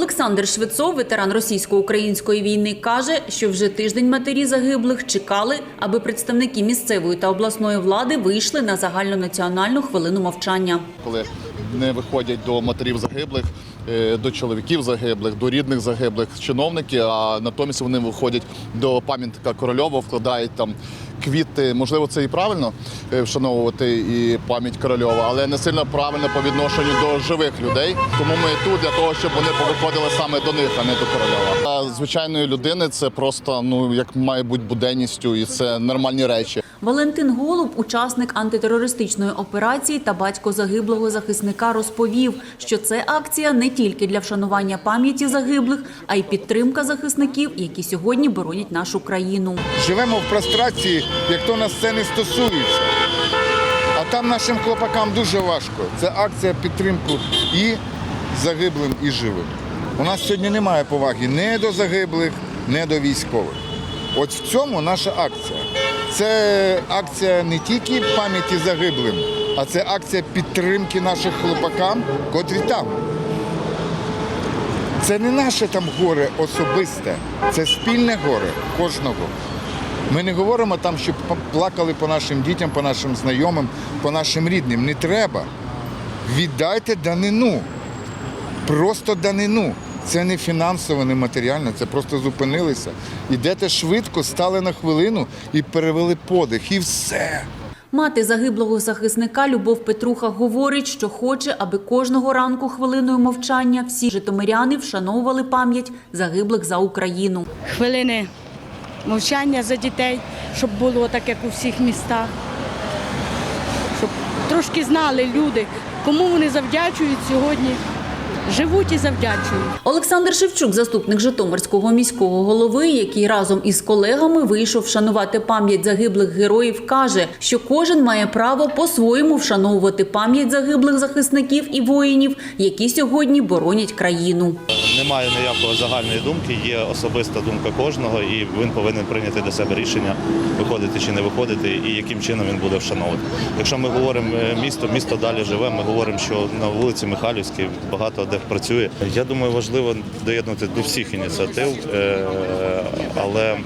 Олександр Швецов, ветеран російсько-української війни, каже, що вже тиждень матері загиблих чекали, аби представники місцевої та обласної влади вийшли на загальнонаціональну хвилину мовчання. коли не виходять до матерів загиблих, е, до чоловіків загиблих, до рідних загиблих чиновники, а натомість вони виходять до пам'ятника Корольова, вкладають там квіти. Можливо, це і правильно е, вшановувати і пам'ять Корольова, але не сильно правильно по відношенню до живих людей. Тому ми тут для того, щоб вони повиходили саме до них, а не до Корольова. Для звичайної людини це просто ну як має бути буденністю, і це нормальні речі. Валентин Голуб, учасник антитерористичної операції та батько загиблого захисника, розповів, що це акція не тільки для вшанування пам'яті загиблих, а й підтримка захисників, які сьогодні боронять нашу країну. живемо в прострації, як то нас це не стосується. А там нашим хлопакам дуже важко. Це акція підтримки і загиблим, і живим. У нас сьогодні немає поваги ні до загиблих, ні до військових. От в цьому наша акція. Це акція не тільки пам'яті загиблим, а це акція підтримки наших хлопакам, котрі там. Це не наше там горе особисте, це спільне горе кожного. Ми не говоримо там, щоб плакали по нашим дітям, по нашим знайомим, по нашим рідним. Не треба. Віддайте данину. Просто данину. Це не фінансово, не матеріально, це просто зупинилися. Ідете швидко, стали на хвилину і перевели подих. І все. Мати загиблого захисника Любов Петруха говорить, що хоче, аби кожного ранку хвилиною мовчання всі житомиряни вшановували пам'ять загиблих за Україну. хвилини мовчання за дітей, щоб було так, як у всіх містах. Щоб трошки знали люди, кому вони завдячують сьогодні. Живуть і завдячують. Олександр Шевчук, заступник Житомирського міського голови, який разом із колегами вийшов вшанувати пам'ять загиблих героїв, каже, що кожен має право по-своєму вшановувати пам'ять загиблих захисників і воїнів, які сьогодні боронять країну. Немає ніякої загальної думки, є особиста думка кожного, і він повинен прийняти для себе рішення, виходити чи не виходити, і яким чином він буде вшановувати. Якщо ми говоримо е, місто, місто далі живе. Ми говоримо, що на вулиці Михайлівській багато де працює. Я думаю, важливо доєднати до всіх ініціатив, е, але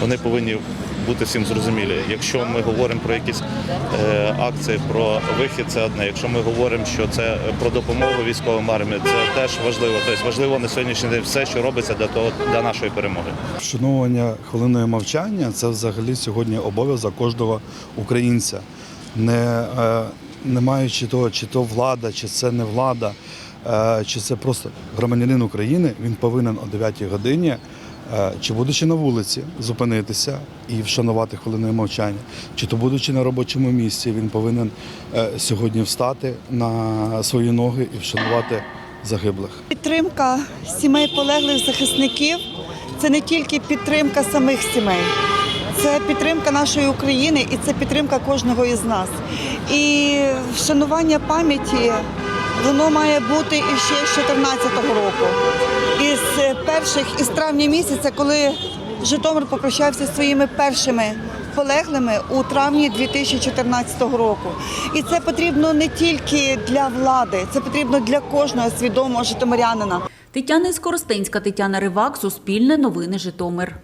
вони повинні бути всім зрозумілі. Якщо ми говоримо про якісь е, акції, про вихід, це одне. Якщо ми говоримо, що це про допомогу військовим армії, це теж важливо. Тобто важливо на сьогоднішній день все, що робиться для того для нашої перемоги. Вшановування хвилиною мовчання це взагалі сьогодні обов'язок кожного українця. Не, е, не маючи того, чи то влада, чи це не влада, е, чи це просто громадянин України, він повинен о 9 годині, чи будучи на вулиці, зупинитися і вшанувати хвилиною мовчання, чи то будучи на робочому місці, він повинен е, сьогодні встати на свої ноги і вшанувати загиблих. Підтримка сімей полеглих захисників це не тільки підтримка самих сімей, це підтримка нашої України і це підтримка кожного із нас. І вшанування пам'яті воно має бути і ще з 2014 року. Із перших із травня місяця, коли Житомир попрощався зі своїми першими полеглими у травні 2014 року. І це потрібно не тільки для влади, це потрібно для кожного свідомого житомирянина. Тетяна Скоростенська, Тетяна Ривак, Суспільне новини Житомир.